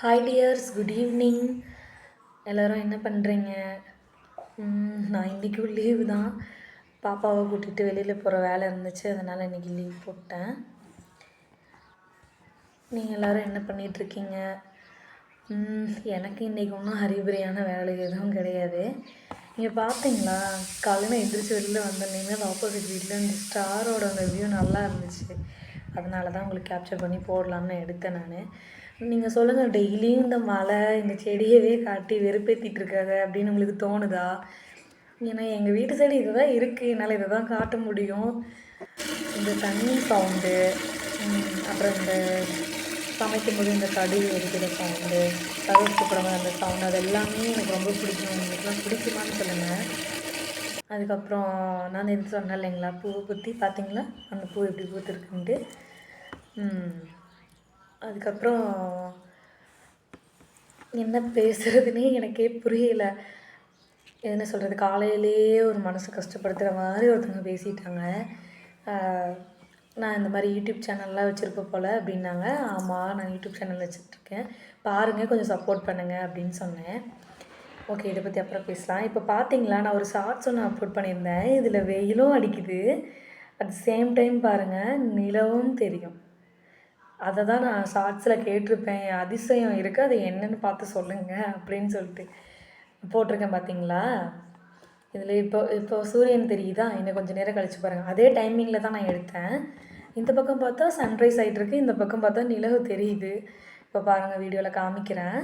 Hi tears good evening எல்லோரும் என்ன பண்ணுறீங்க நான் இன்றைக்கும் லீவு தான். பாப்பாவை கூட்டிகிட்டு வெளியில் போகிற வேலை இருந்துச்சு. அதனால் இன்றைக்கி லீவ் போட்டேன். நீங்கள் எல்லோரும் என்ன பண்ணிகிட்ருக்கீங்க எனக்கு இன்றைக்கி ஒன்றும் ஹரிபரியான வேலை எதுவும் கிடையாது. நீங்கள் பார்த்தீங்களா காலையில் எந்திரிச்சு வெளியில் வந்தோன்னே அந்த ஆப்போசிட் வீட்டில் இந்த ஸ்டாரோட அந்த வியூ நல்லா இருந்துச்சு. அதனால தான் உங்களுக்கு கேப்சர் பண்ணி போடலாம்னு எடுத்தேன் நான். நீங்கள் சொல்லுங்கள் டெய்லியும் இந்த மலை இந்த செடியவே காட்டி வெறுப்பேற்றிட்டு இருக்காது அப்படின்னு உங்களுக்கு தோணுதா? ஏன்னா எங்கள் வீட்டு சைடு இது தான் இருக்குது என்னால் இதை தான் காட்ட முடியும். இந்த தண்ணி சவுண்டு அப்புறம் இந்த சமைக்கும்போது இந்த கடுகு வெடிக்கிற சவுண்டு கருவேப்பிலை படம் அந்த சவுண்டு அது எல்லாமே எனக்கு ரொம்ப பிடிக்கும். உங்களுக்குலாம் பிடிக்குமான்னு சொல்லுங்கள் அதுக்கப்புறம் நான் எது சொன்னேன் இல்லைங்களா? பூவை பற்றி பார்த்தீங்களா அந்த பூ எப்படி பூத்துருக்குன்ட்டு. அதுக்கப்புறம் என்ன பேசுகிறதுனே எனக்கே புரியல. என்ன சொல்கிறது காலையிலேயே ஒரு மனசு கஷ்டப்படுத்துகிற மாதிரி ஒருத்தவங்க பேசிட்டாங்க. நான் இந்த மாதிரி யூடியூப் சேனல்லாம் வச்சுருப்பேன் போல் அப்படின்னாங்க. ஆமாம் நான் யூடியூப் சேனல் வச்சுட்ருக்கேன். பாருங்கள் கொஞ்சம் சப்போர்ட் பண்ணுங்கள் அப்படின்னு சொன்னேன். ஓகே இதை பற்றி அப்புறம் பேசலாம். இப்போ பார்த்தீங்களா நான் ஒரு ஷார்ட்ஸ் ஒன்று அப்லோட் பண்ணியிருந்தேன். இதில் வெயிலும் அடிக்குது. அட் சேம் டைம் பாருங்கள் நிலவும் தெரியும். அதை தான் நான் ஷார்ட்ஸில் கேட்டிருப்பேன். அதிசயம் இருக்குது அது என்னென்னு பார்த்து சொல்லுங்கள் அப்படின்னு சொல்லிட்டு போட்டிருக்கேன் பார்த்தீங்களா இதில் இப்போ இப்போ சூரியன் தெரியுதா? இன்னும் கொஞ்சம் நேரம் கழித்து பாருங்கள் அதே டைமிங்கில் தான் நான் எடுத்தேன். இந்த பக்கம் பார்த்தா சன்ரைஸ் ஆகிட்டுருக்கு இந்த பக்கம் பார்த்தா நிலவு தெரியுது. இப்போ பாருங்கள் வீடியோவில் காமிக்கிறேன்.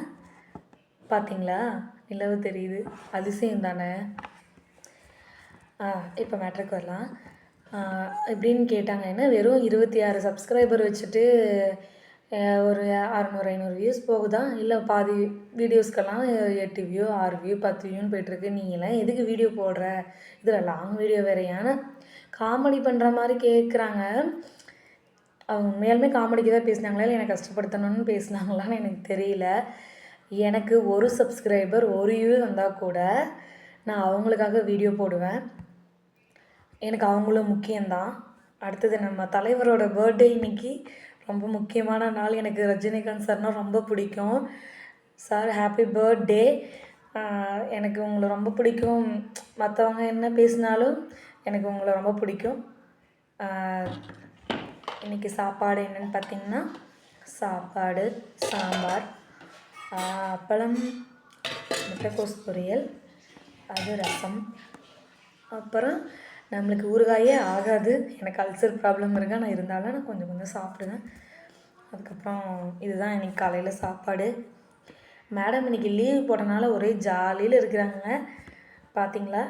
பார்த்தீங்களா நிலவு தெரியுது. அதிசயம் தானே? ஆ இப்போ மேட்ருக்கு வரலாம். எப்படின்னு கேட்டாங்க என்ன வெறும் இருபத்தி ஆறு சப்ஸ்கிரைபர் வச்சுட்டு ஒரு அறநூறு ஐநூறு வியூஸ் போகுதா? இல்லை பாதி வீடியோஸ்க்கெல்லாம் எட்டு வியூ ஆறு வியூ பத்து வியூன்னு போயிட்டுருக்கு. நீங்களாம் எதுக்கு வீடியோ போடுற? இதில் லாங் வீடியோ வேறையான காமெடி பண்ணுற மாதிரி கேட்குறாங்க அவங்க உண்மையாலுமே காமெடிக்கு தான் பேசினாங்களா? இல்லை எனக்கு கஷ்டப்படுத்தணும்னு பேசினாங்களான்னு எனக்கு தெரியல. எனக்கு ஒரு சப்ஸ்கிரைபர் ஒரு வியூ வந்தால் கூட நான் அவங்களுக்காக வீடியோ போடுவேன். எனக்கு அவங்களும் முக்கியம்தான். அடுத்தது நம்ம தலைவரோட பர்த்டே இன்னைக்கு ரொம்ப முக்கியமான நாள். எனக்கு ரஜினிகாந்த் சார்னால் ரொம்ப பிடிக்கும். சார் ஹாப்பி பர்த்டே எனக்கு உங்களை ரொம்ப பிடிக்கும். மற்றவங்க என்ன பேசினாலும் எனக்கு உங்களை ரொம்ப பிடிக்கும். இன்றைக்கி சாப்பாடு என்னென்னு பார்த்திங்கன்னா சாப்பாடு சாம்பார் அப்பளம் முட்டைக்கோஸ் பொரியல் அது ரசம். அப்புறம் நம்மளுக்கு ஊறுகாயே ஆகாது. எனக்கு அல்சர் ப்ராப்ளம் இருக்கா நான் இருந்தாலும் நான் கொஞ்சம் கொஞ்சம் சாப்பிடுவேன். அதுக்கப்புறம் இதுதான் இன்றைக்கி காலையில் சாப்பாடு. மேடம் இன்றைக்கி லீவ் போட்டனால ஒரே ஜாலியில் இருக்கிறாங்க. பார்த்தீங்களா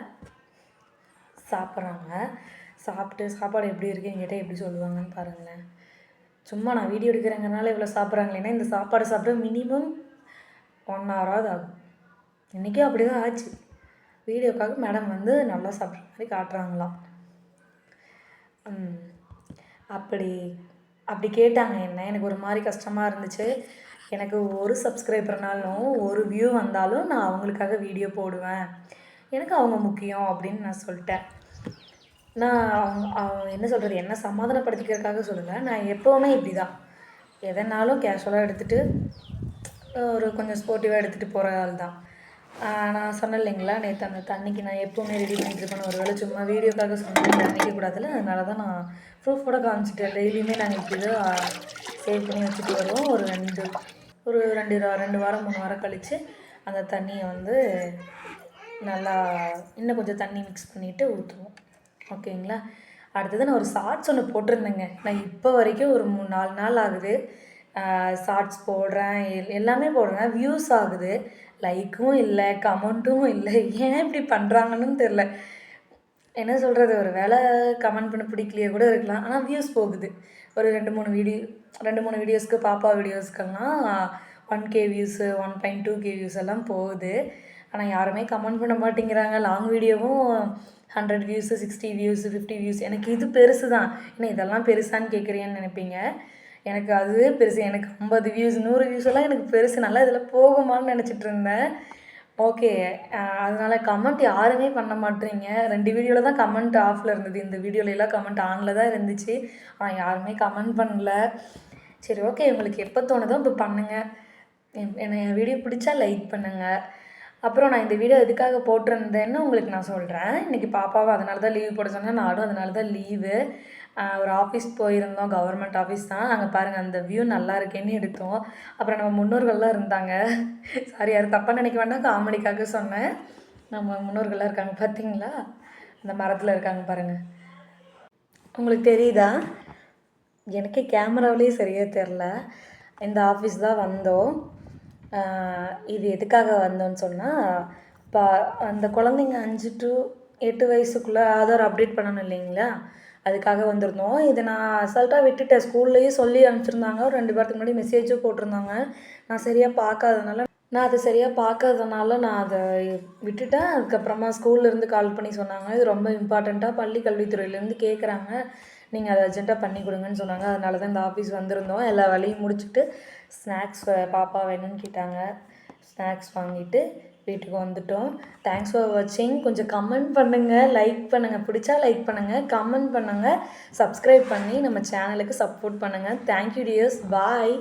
சாப்பிட்றாங்க. சாப்பிட்டு சாப்பாடு எப்படி இருக்குன்னு கேட்டால் எப்படி சொல்லுவாங்கன்னு பாருங்களேன். சும்மா நான் வீடியோ எடுக்கிறேங்கிறனால இவ்வளோ சாப்பிட்றாங்களேன்னா இந்த சாப்பாடு சாப்பிட மினிமம் ஒன் ஹவராவது ஆகும். இன்றைக்கும் அப்படி தான் ஆச்சு. வீடியோக்காக மேடம் வந்து நல்லா சாப்பிட்ற மாதிரி காட்டுறாங்களாம். அப்படி அப்படி கேட்டாங்க என்ன? எனக்கு ஒரு மாதிரி கஷ்டமாக இருந்துச்சு. எனக்கு ஒரு சப்ஸ்கிரைபர்னாலும் ஒரு வியூ வந்தாலும் நான் அவங்களுக்காக வீடியோ போடுவேன். எனக்கு அவங்க முக்கியம் அப்படின்னு நான் சொல்லிட்டேன். நான் அவங்க என்ன சொல்கிறது என்ன சமாதானப்படுத்திக்கிறதுக்காக சொல்லுங்கள் நான் எப்போவுமே இப்படி தான் எதனாலும் கேஷுவலாக எடுத்துகிட்டு ஒரு கொஞ்சம் ஸ்போர்ட்டிவாக எடுத்துகிட்டு போகிற ஆள் தான் நான் சொன்னேன் இல்லைங்களா நேற்று அந்த தண்ணிக்கு நான் எப்போவுமே ரெடி பண்ணிட்டு பண்ணிட்டுருப்பேன் ஒரு வேளை சும்மா வீடியோக்காக சொன்னேன். தண்ணிக்க கூடாதுல்ல அதனால தான் நான் ப்ரூஃபோட காமிச்சிட்டேன். டெய்லியுமே நாங்கள் இப்படி தான் சேவ் பண்ணி வச்சுட்டு வருவோம். ஒரு ரெண்டு ஒரு ரெண்டு ரெண்டு வாரம் மூணு வாரம் கழித்து அந்த தண்ணியை வந்து நல்லா இன்னும் கொஞ்சம் தண்ணி மிக்ஸ் பண்ணிவிட்டு ஊற்றுவோம் ஓகேங்களா? அடுத்தது நான் ஒரு ஷார்ட்ஸ் ஒன்று போட்டிருந்தேங்க. நான் இப்போ வரைக்கும் ஒரு மூணு நாலு நாள் ஆகுது. ஷார்ட்ஸ் போடுறேன். எல்லாமே போடுறேன். வியூஸ் ஆகுது. லைக்கும் இல்லை கமெண்ட்டும் இல்லை. ஏன் இப்படி பண்ணுறாங்கன்னு தெரில. என்ன சொல்கிறது ஒரு வேலை கமெண்ட் பண்ண பிடிக்கலையே கூட இருக்கலாம். ஆனால் வியூஸ் போகுது. ஒரு ரெண்டு மூணு வீடியோ ரெண்டு மூணு வீடியோஸ்க்கு பாப்பா வீடியோஸ்க்கெல்லாம் one K views one point two K views எல்லாம் போகுது. ஆனால் யாருமே கமெண்ட் பண்ண மாட்டேங்கிறாங்க. லாங் வீடியோவும் hundred views sixty views fifty views எனக்கு இது பெருசு தான் ஏன்னா இதெல்லாம் பெருசான்னு கேட்குறியான்னு நினைப்பீங்க? எனக்கு அதுவே பெருசு எனக்கு ஐம்பது வியூஸ் நூறு வியூஸ் எல்லாம் எனக்கு பெருசு. நல்லா இதில் போகுமான்னு நினச்சிட்டு இருந்தேன். ஓகே அதனால் கமெண்ட் யாருமே பண்ண மாட்டேறீங்க. ரெண்டு வீடியோவில் தான் கமெண்ட் ஆஃபில் இருந்தது. இந்த வீடியோலலாம் கமெண்ட் ஆனில் தான் இருந்துச்சு. ஆனால் யாருமே கமெண்ட் பண்ணல. சரி ஓகே உங்களுக்கு எப்போ தோணுதோ இப்போ பண்ணுங்கள் என் என் வீடியோ பிடிச்சா லைக் பண்ணுங்கள் அப்புறம் நான் இந்த வீடியோ எதுக்காக போட்டிருந்தேன்னு உங்களுக்கு நான் சொல்கிறேன் இன்றைக்கி பாப்பாவை அதனால தான் லீவ் போட சொன்னேன். நானும் அதனால தான் லீவு ஒரு ஆஃபீஸ் போயிருந்தோம் கவர்மெண்ட் ஆஃபீஸ் தான். அங்கே பாருங்கள் அந்த வியூ நல்லா இருக்கேன்னு எடுத்தோம். அப்புறம் நம்ம முன்னோர்கள்லாம் இருந்தாங்க. சாரி யாரும் தப்பாக நினைக்க வேண்டாம் காமெடிக்காக சொன்னேன். நம்ம முன்னோர்கள்லாம் இருக்காங்க பார்த்தீங்களா அந்த மரத்தில் இருக்காங்க பாருங்கள் உங்களுக்கு தெரியுதா? எனக்கே கேமராவிலே சரியாக தெரில இந்த ஆஃபீஸ் தான் வந்தோம். இது எதுக்காக வந்தோம்னு சொன்னால் இப்போ அந்த குழந்தைங்க அஞ்சு டு எட்டு வயசுக்குள்ளே ஆதார் அப்டேட் பண்ணணும் இல்லைங்களா? அதுக்காக வந்திருந்தோம். இதை நான் அசால்ட்டாக விட்டுட்டேன். ஸ்கூல்லேயும் சொல்லி அனுப்பிச்சிருந்தாங்க. ஒரு ரெண்டு பேர்த்துக்கு முன்னாடி மெசேஜும் போட்டிருந்தாங்க. நான் சரியாக பார்க்காதனால நான் அதை சரியாக பார்க்காதனால நான் அதை விட்டுட்டேன். அதுக்கப்புறமா ஸ்கூல்லேருந்து கால் பண்ணி சொன்னாங்க. இது ரொம்ப இம்பார்ட்டண்ட்டாக பள்ளி கல்வித்துறையிலேருந்து கேட்குறாங்க நீங்கள் அதை அர்ஜென்ட்டாக பண்ணி கொடுங்கன்னு சொன்னாங்க. அதனால தான் இந்த ஆஃபீஸ் வந்திருந்தோம். எல்லா வேலையும் முடிச்சுட்டு ஸ்நாக்ஸ் பாப்பா வேணும்னு கேட்டாங்க. ஸ்நாக்ஸ் வாங்கிட்டு வீட்டுக்கு வந்துட்டோம். தேங்க்ஸ் ஃபார் வாட்சிங் கொஞ்சம் கமெண்ட் பண்ணுங்கள் லைக் பண்ணுங்கள் பிடிச்சா லைக் பண்ணுங்கள் கமெண்ட் பண்ணுங்கள் சப்ஸ்கிரைப் பண்ணி நம்ம சேனலுக்கு சப்போர்ட் பண்ணுங்கள் தேங்க்யூ டியர்ஸ் பாய்